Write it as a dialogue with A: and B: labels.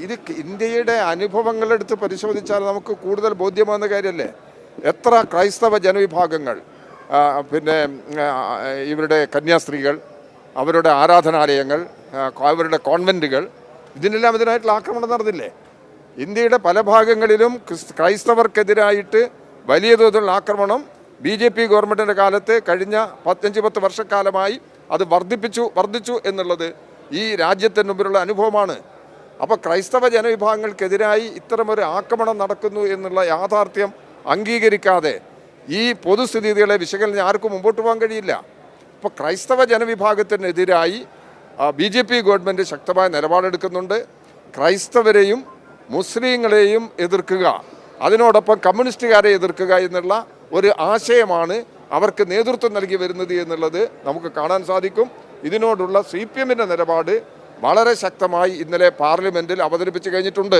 A: ഇത് ഇന്ത്യയുടെ അനുഭവങ്ങളെടുത്ത് പരിശോധിച്ചാൽ നമുക്ക് കൂടുതൽ ബോധ്യമാകുന്ന കാര്യമല്ലേ? എത്ര ക്രൈസ്തവ ജനവിഭാഗങ്ങൾ പിന്നെ ഇവരുടെ കന്യാസ്ത്രീകൾ അവരുടെ ആരാധനാലയങ്ങൾ അവരുടെ കോൺവെന്റുകൾ ഇതിനെല്ലാം ഇതിനായിട്ടുള്ള ആക്രമണം നടന്നില്ലേ? ഇന്ത്യയുടെ പല ഭാഗങ്ങളിലും ക്രൈസ്തവർക്കെതിരായിട്ട് വലിയ തോതിലുള്ള ആക്രമണം ബി ജെ പി ഗവൺമെന്റിന്റെ കാലത്ത് കഴിഞ്ഞ പത്തഞ്ച് പത്ത് വർഷക്കാലമായി അത് വർദ്ധിപ്പിച്ചു വർദ്ധിച്ചു എന്നുള്ളത് ഈ രാജ്യത്തിന് മുമ്പിലുള്ള അനുഭവമാണ്. അപ്പോൾ ക്രൈസ്തവ ജനവിഭാഗങ്ങൾക്കെതിരായി ഇത്തരമൊരു ആക്രമണം നടക്കുന്നു എന്നുള്ള യാഥാർത്ഥ്യം അംഗീകരിക്കാതെ ഈ പൊതുസ്ഥിതികളെ വിശകലനം ആർക്കും മുമ്പോട്ട് പോകാൻ കഴിയില്ല. ഇപ്പോൾ ക്രൈസ്തവ ജനവിഭാഗത്തിനെതിരായി ബി ജെ പി ഗവൺമെന്റ് ശക്തമായ നിലപാടെടുക്കുന്നുണ്ട്. ക്രൈസ്തവരെയും മുസ്ലിങ്ങളെയും എതിർക്കുക അതിനോടൊപ്പം കമ്മ്യൂണിസ്റ്റുകാരെ എതിർക്കുക എന്നുള്ള ഒരു ആശയമാണ് അവർക്ക് നേതൃത്വം നൽകി വരുന്നത് എന്നുള്ളത് നമുക്ക് കാണാൻ സാധിക്കും. ഇതിനോടുള്ള സി പി എമ്മിന്റെ നിലപാട് വളരെ ശക്തമായി ഇന്നലെ പാർലമെന്റിൽ അവതരിപ്പിച്ചു കഴിഞ്ഞിട്ടുണ്ട്.